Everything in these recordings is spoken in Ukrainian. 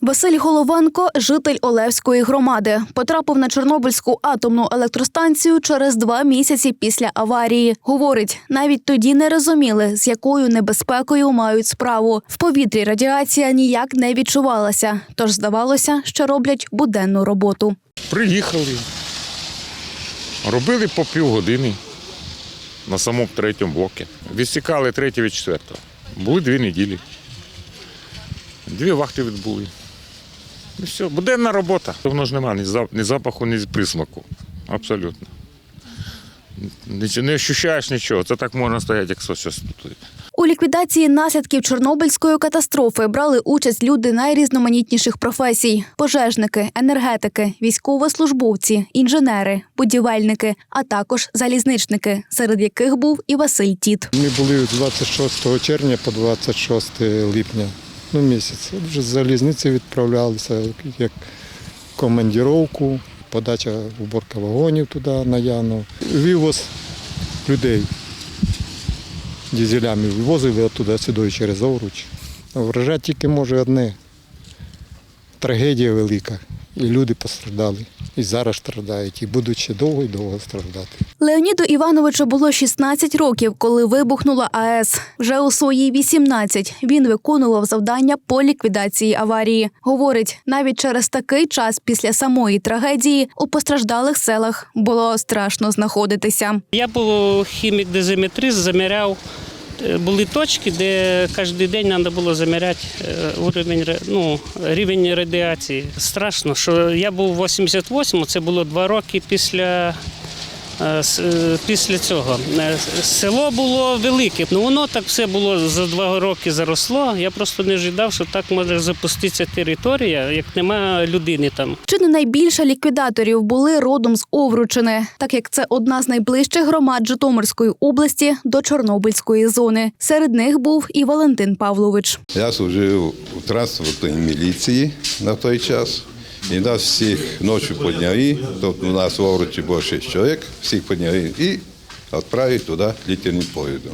Василь Головенко, житель Олевської громади, потрапив на Чорнобильську атомну електростанцію через два місяці після аварії. Говорить, навіть тоді не розуміли, з якою небезпекою мають справу. В повітрі радіація ніяк не відчувалася, тож здавалося, що роблять буденну роботу. Приїхали. Робили по півгодини на самому третьому блокі. Відсікали третє від четвертого. Були дві неділі. Дві вахти відбули. І все, буденна робота. Воно ж немає ні за- ні запаху, ні присмаку. Абсолютно. Не ощущаєш нічого. Це так можна стояти, як щось тут. У ліквідації наслідків Чорнобильської катастрофи брали участь люди найрізноманітніших професій: пожежники, енергетики, військовослужбовці, інженери, будівельники, а також залізничники, серед яких був і Василь Тіт. Ми були з 26 червня по 26 липня. Ну, місяць. Вже з залізниці відправлялися як командіровку, подача уборка вагонів туди на Яну. Вивоз людей дізелями вивозили оттуда сюди через Овруч. Вражати тільки може одне. Трагедія велика. І люди постраждали. І зараз страждають, і будуть ще довго і довго страждати. Леоніду Івановичу було 16 років, коли вибухнула АЕС. Вже у свої 18 він виконував завдання по ліквідації аварії. Говорить, навіть через такий час після самої трагедії у постраждалих селах було страшно знаходитися. Я був хімік-дезиметрист, заміряв. Були точки, де кожен день треба було заміряти е, уровень, ну, рівень радіації. Страшно, що я був в 88-му, це було два роки після, після цього. Е, Село було велике, ну воно так все було за два роки заросло. Я просто не ожидав, що так може запуститися територія, як немає людини там. Чи не найбільше ліквідаторів були родом з Овручини, так як це одна з найближчих громад Житомирської області до Чорнобильської зони. Серед них був і Валентин Павлович. Я служив у транспортній міліції на той час. І нас всіх ночі підняли, тобто у нас в Овруті було 6 чоловік, всіх підняли і відправили туди літерним поїздом.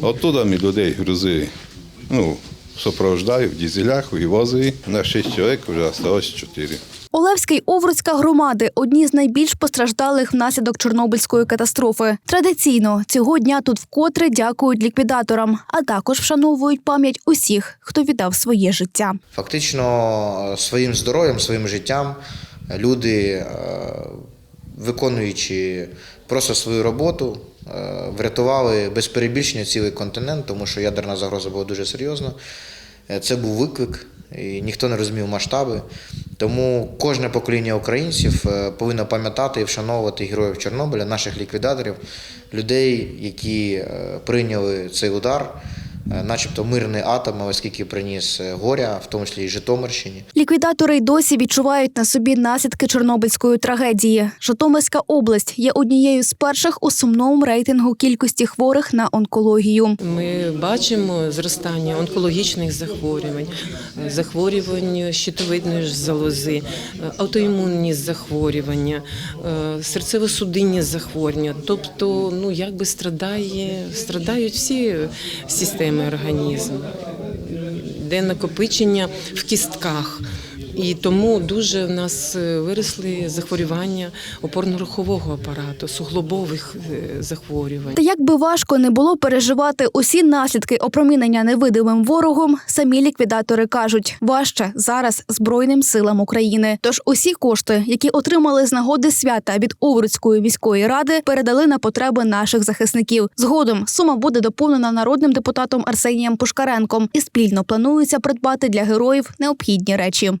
Оттуда ми людей грузили, ну, супроводжаю в дізелях, вивозили. На 6 чоловік вже залишилось 4. Олевська й Овруцька громади одні з найбільш постраждалих внаслідок Чорнобильської катастрофи. Традиційно цього дня тут вкотре дякують ліквідаторам, а також вшановують пам'ять усіх, хто віддав своє життя. Фактично е, своїм здоров'ям, своїм життям люди, е, виконуючи просто свою роботу, е, врятували без перебільшення цілий континент, тому що ядерна загроза була дуже серйозна. Е, Це був виклик, і ніхто не розумів масштаби. Тому кожне покоління українців е, повинно пам'ятати і вшановувати героїв Чорнобиля, наших ліквідаторів, людей, які е, прийняли цей удар, начебто мирний атом, але скільки приніс е, горя, в тому числі і Житомирщині. Ліквідатори й досі відчувають на собі наслідки Чорнобильської трагедії. Житомирська область є однією з перших у сумному рейтингу кількості хворих на онкологію. Ми бачимо зростання онкологічних захворювань, е, захворювань щитовидної залози, е, аутоімунні захворювання, е, серцево-судинні захворювання. Тобто, ну якби страдає, страдають всі системи організму, де накопичення в кістках. І тому дуже в нас е, виросли захворювання опорно-рухового апарату, суглобових е, захворювань. Та як важко не було переживати усі наслідки опромінення невидимим ворогом, самі ліквідатори кажуть, важче зараз Збройним силам України. Тож усі кошти, які отримали з нагоди свята від Овруцької міської ради, передали на потреби наших захисників. Згодом сума буде доповнена народним депутатом Арсенієм Пушкаренком і спільно планується придбати для героїв необхідні речі.